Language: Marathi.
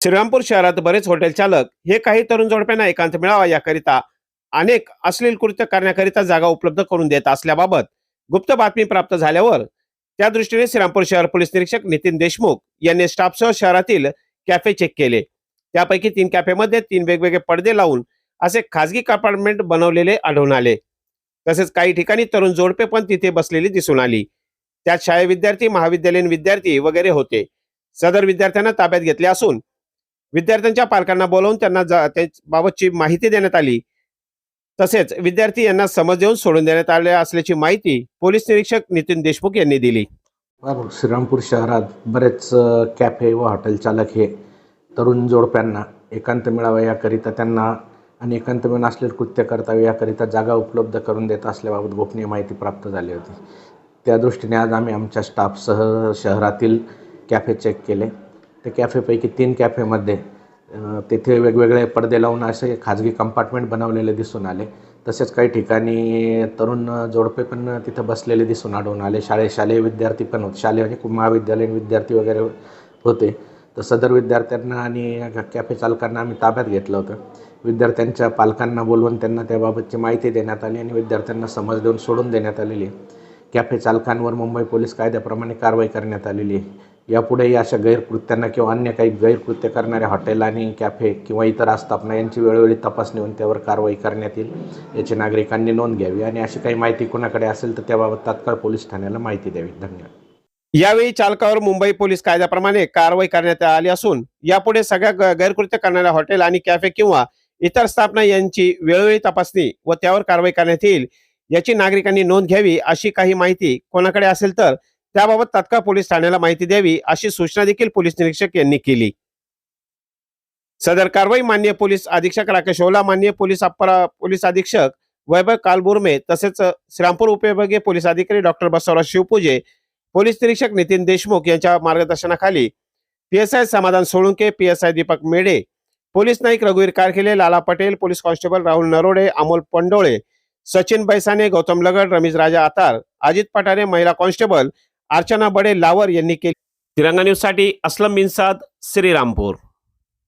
श्रीरामपूर शहरात बरेच हॉटेल चालक हे काही तरुण जोडप्यांना एकांत मिळावा याकरिता अनेक अश्लील कृत्य करण्याकरिता जागा उपलब्ध करून देत असल्याबाबत गुप्त बातमी प्राप्त झाल्यावर त्या दृष्टीने श्रीरामपूर शहर पोलीस निरीक्षक नितीन देशमुख यांनी स्टाफसह शहरातील कॅफे चेक केले. त्यापैकी तीन कॅफेमध्ये तीन वेगवेगळे पडदे लावून असे खाजगी कंपार्टमेंट बनवलेले आढळून आले. तसेच काही ठिकाणी तरुण जोडपे पण तिथे बसलेली दिसून आली. त्यात शाळे विद्यार्थी महाविद्यालयीन विद्यार्थी वगैरे होते. सदर विद्यार्थ्यांना ताब्यात घेतले असून विद्यार्थ्यांच्या पालकांना बोलावून त्यांना जा- त्याबाबतची माहिती देण्यात आली. तसेच विद्यार्थी यांना समज देऊन सोडून देण्यात आले असल्याची माहिती पोलीस निरीक्षक नितीन देशमुख यांनी दिली. बरोबर श्रीरामपूर शहरात बरेच कॅफे व हॉटेल चालक हे तरुण जोडप्यांना एकांत मिळावा याकरिता त्यांना आणि एकांत मिळून असलेले कृत्य करतावे याकरिता जागा उपलब्ध करून देत असल्याबाबत गोपनीय माहिती प्राप्त झाली होती. त्या दृष्टीने आज आम्ही आमच्या स्टाफसह शहरातील कॅफे चेक केले. त्या कॅफेपैकी तीन कॅफेमध्ये तेथे वेगवेगळे पडदे लावून असे खाजगी कंपार्टमेंट बनवलेले दिसून आले. तसेच काही ठिकाणी तरुण जोडपे पण तिथं बसलेले दिसून आढळून आले. शाळे शालेय विद्यार्थी पण होते. शालेय म्हणजे महाविद्यालयीन विद्यार्थी वगैरे होते. तर सदर विद्यार्थ्यांना आणि कॅफे चालकांना आम्ही ताब्यात घेतलं होतं. विद्यार्थ्यांच्या पालकांना बोलवून त्यांना त्याबाबतची माहिती देण्यात आली आणि विद्यार्थ्यांना समज देऊन सोडून देण्यात आलेली आहे. कॅफे चालकांवर मुंबई पोलीस कायद्याप्रमाणे कारवाई करण्यात आलेली आहे. यापुढेही अशा गैरकृत्यांना किंवा अन्य काही गैरकृत्य करणाऱ्या हॉटेल आणि कॅफे किंवा इतर आस्थापना यांची वेळोवेळी तपासणी होऊन त्यावर कारवाई करण्यात येईल याची नागरिकांनी नोंद घ्यावी आणि अशी काही माहिती कोणाकडे असेल तर त्याबाबत तात्काळ पोलीस ठाण्याला माहिती द्यावी. धन्यवाद. यावेळी चालकावर मुंबई पोलीस कायद्याप्रमाणे कारवाई करण्यात आली असून यापुढे सगळ्या गैरकृत्य करणाऱ्या हॉटेल आणि कॅफे किंवा इतर स्थापना यांची वेळोवेळी तपासणी व त्यावर कारवाई करण्यात येईल याची नागरिकांनी नोंद घ्यावी अशी काही माहिती कोणाकडे असेल तर त्याबाबत तात्काळ पोलीस ठाण्याला माहिती द्यावी अशी सूचना देखील पोलीस निरीक्षक यांनी केली. सदर कारवाई मान्य पोलीस अधीक्षक राकेश ओला मान्य पोलीस पोलीस अधीक्षक वैभव कालबुर्मे तसेच श्रीरामपूर उपविभागीय पोलीस अधिकारी डॉक्टर बसवराज शिवपूजे पोलीस निरीक्षक नितीन देशमुख यांच्या मार्गदर्शनाखाली PSI Samadhan Solunke PSI Deepak Medhe police naik रघुवीर कारखिले लाला पटेल पोलीस कॉन्स्टेबल राहुल नरोडे अमोल पंडोळे सचिन बैसाने गौतम लगड रमेश राजा आतार अजित पठारे महिला कॉन्स्टेबल अर्चना बडे लावर यांनी केली. तिरंगा न्यूजसाठी असलम बिनसाद श्रीरामपूर.